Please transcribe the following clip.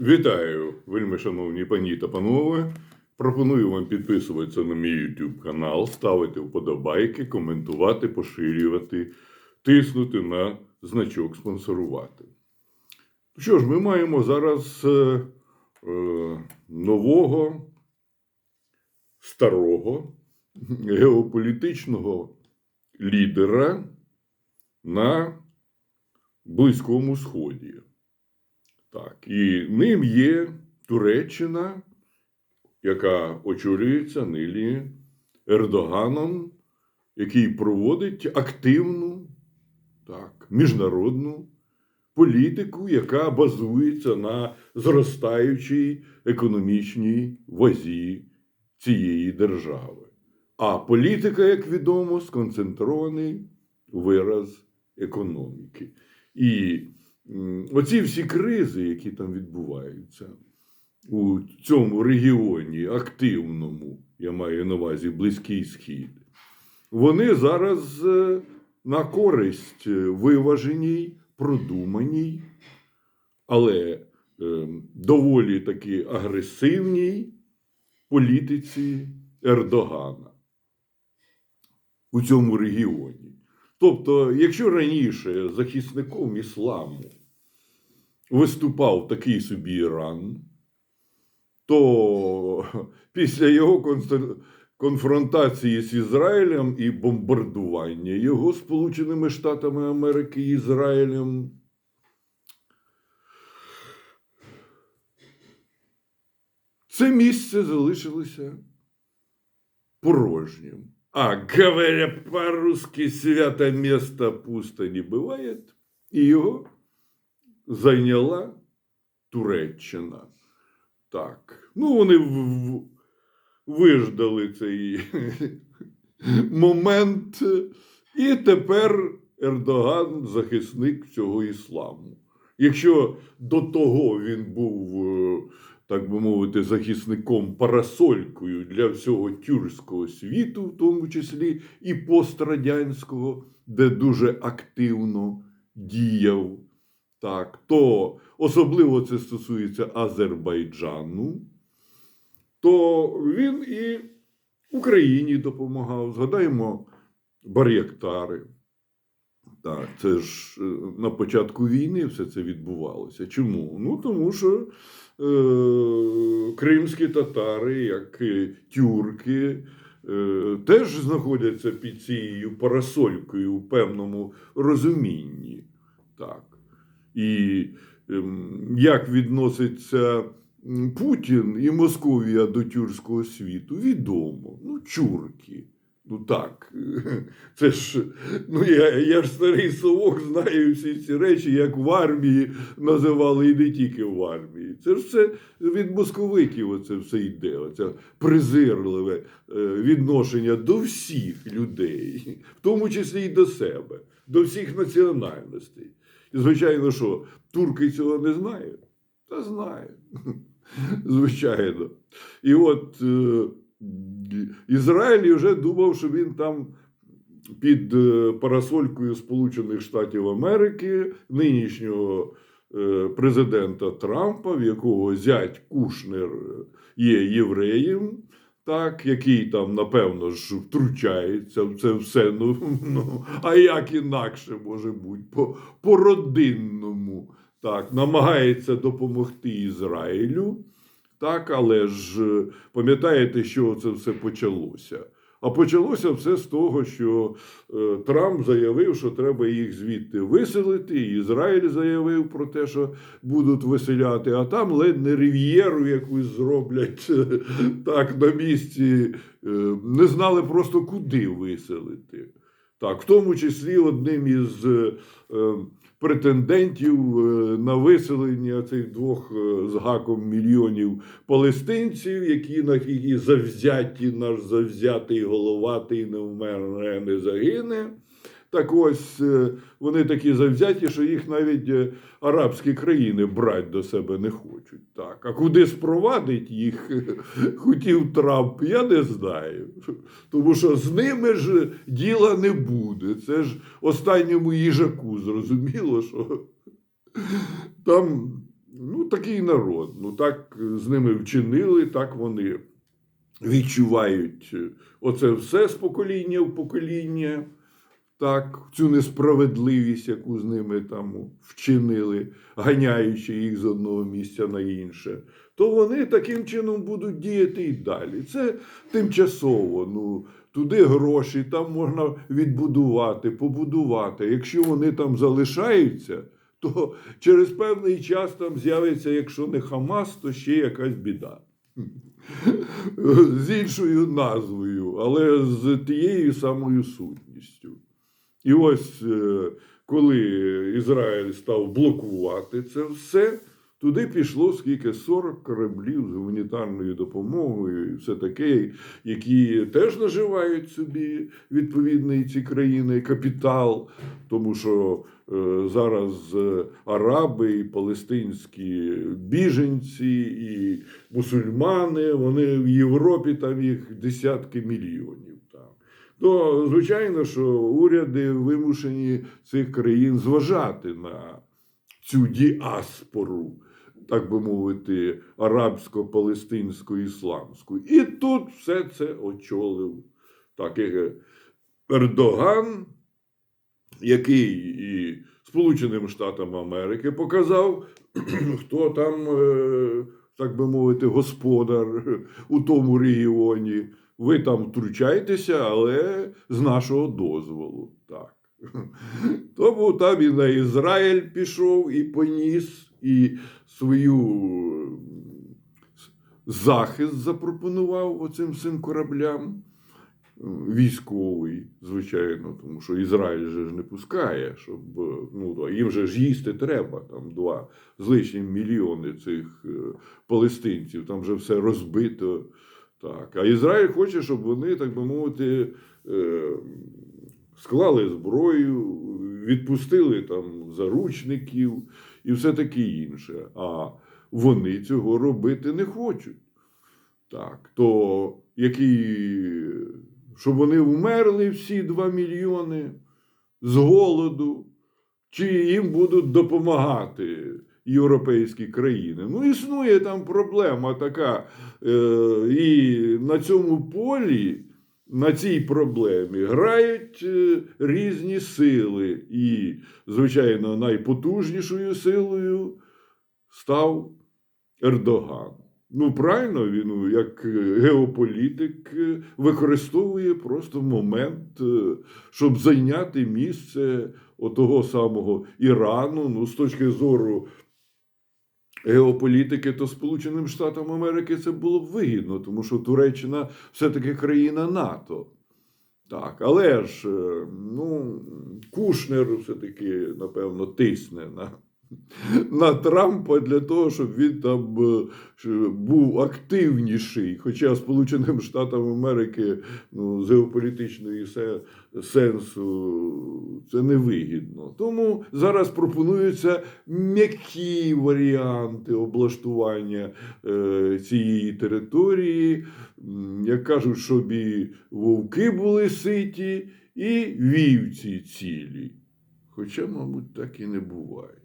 Вітаю, вельми шановні пані та панове. Пропоную вам підписуватися на мій YouTube канал, ставити вподобайки, коментувати, поширювати, тиснути на значок спонсорувати. Що ж, ми маємо зараз е, е, нового, старого геополітичного лідера на Близькому Сході. Так, і ним є Туреччина, яка очолюється нині Ердоганом, який проводить активну так, міжнародну політику, яка базується на зростаючій економічній вазі цієї держави. А політика, як відомо, сконцентрований вираз економіки. І оці всі кризи, які там відбуваються у цьому регіоні активному, я маю на увазі Близький Схід, вони зараз е, на користь е, виваженій, продуманій, але е, доволі таки агресивній політиці Ердогана у цьому регіоні. Тобто, якщо раніше захисником ісламу виступав такий собі Іран, то після його конфронтації з Ізраїлем і бомбардування його Сполученими Штатами Америки і Ізраїлем. Це місце залишилося порожнім. А говоря по-русски, свято место пусто не бывает, і його зайняла Туреччина. Так. Ну, вони виждали цей момент, і тепер Ердоган захисник цього ісламу. Якщо до того він був, е, так би мовити, захисником парасолькою для всього тюркського світу, в тому числі і пострадянського, де дуже активно діяв, так, то особливо це стосується Азербайджану, то він і Україні допомагав. Згадаємо Бар'яктари. Так, це ж е, на початку війни все це відбувалося. Чому? Ну тому що е, кримські татари, як і тюрки, е, теж знаходяться під цією парасолькою у певному розумінні. Так. І ем, як відноситься Путін і Московія до тюркського світу, відомо. Ну, чурки. Ну так, це ж ну я, я ж старий совок, знаю всі ці речі, як в армії називали і не тільки в армії. Це ж все від московиків оце все йде. Оце презирливе е, відношення до всіх людей, в тому числі і до себе, до всіх національностей. І, звичайно, що турки цього не знають? Та знають. Звичайно. І от е, Ізраїль вже думав, що він там під е, парасолькою Сполучених Штатів Америки, нинішнього е, президента Трампа, в якого зять Кушнер є євреєм, так, який там, напевно ж, втручається в це все. Ну, ну, а як інакше може бути, по, по-родинному, так, намагається допомогти Ізраїлю. Так, але ж е, пам'ятаєте, що це все почалося? А почалося все з того, що е, Трамп заявив, що треба їх звідти виселити. Ізраїль заявив про те, що будуть виселяти, а там ледь не рив'єру якусь зроблять е, так на місці. Не знали просто куди виселити. Так, в тому числі одним із е, е, претендентів е, на виселення цих двох е, з гаком мільйонів палестинців, які на які завзяті, наш завзятий головатий не вмерне, не загине. Так ось е, вони такі завзяті, що їх навіть е, арабські країни брати до себе не хочуть. Так. А куди спровадить їх хотів Трамп, я не знаю. Тому що з ними ж діла не буде. Це ж останньому їжаку зрозуміло, що там Ну, такий народ. Ну, так з ними вчинили, так вони відчувають е, оце все з покоління в покоління. Так, цю несправедливість, яку з ними там вчинили, ганяючи їх з одного місця на інше, то вони таким чином будуть діяти і далі. Це тимчасово. Ну, туди гроші, там можна відбудувати, побудувати. Якщо вони там залишаються, то через певний час там з'явиться, якщо не Хамас, то ще якась біда. З іншою назвою, але з тією самою сутністю. І ось е, коли Ізраїль став блокувати це все, туди пішло скільки 40 кораблів з гуманітарною допомогою, і все таке, які теж наживають собі відповідні ці країни капітал, тому що е, зараз е, араби і палестинські біженці і мусульмани, вони в Європі там їх десятки мільйонів. То, звичайно, що уряди вимушені цих країн зважати на цю діаспору, так би мовити, арабсько-палестинську ісламську. І тут все це очолив так, Ердоган, який і Сполученим Штатам Америки показав, хто там, е, так би мовити, господар у тому регіоні. Ви там втручайтеся, але з нашого дозволу. Так. Тому там і на Ізраїль пішов і поніс, і свою захист запропонував оцим всім кораблям. Військовий, звичайно, тому що Ізраїль же ж не пускає, щоб ну, їм же ж їсти треба. Там два з лишнім мільйони цих е, палестинців, там вже все розбито. Так. А Ізраїль хоче, щоб вони, так би мовити, е, склали зброю, відпустили там заручників і все таке інше. А вони цього робити не хочуть. Так, то які, щоб вони вмерли всі 2 мільйони з голоду, чи їм будуть допомагати європейські країни. Ну, існує там проблема така. Е, і на цьому полі, на цій проблемі грають е, різні сили. І, звичайно, найпотужнішою силою став Ердоган. Ну, правильно, він як геополітик е, використовує просто момент, щоб зайняти місце отого самого Ірану. Ну, з точки зору геополітики, то Сполученим Штатам Америки це було б вигідно, тому що Туреччина все-таки країна НАТО. Так, але ж, е, ну, Кушнер все-таки, напевно, тисне на, на Трампа для того, щоб він там е, був активніший. Хоча Сполученим Штатам Америки ну, геополітичної сенсу це невигідно. Тому зараз пропонуються м'які варіанти облаштування е, цієї території. Як кажуть, щоб і вовки були ситі, і вівці цілі. Хоча, мабуть, так і не буває.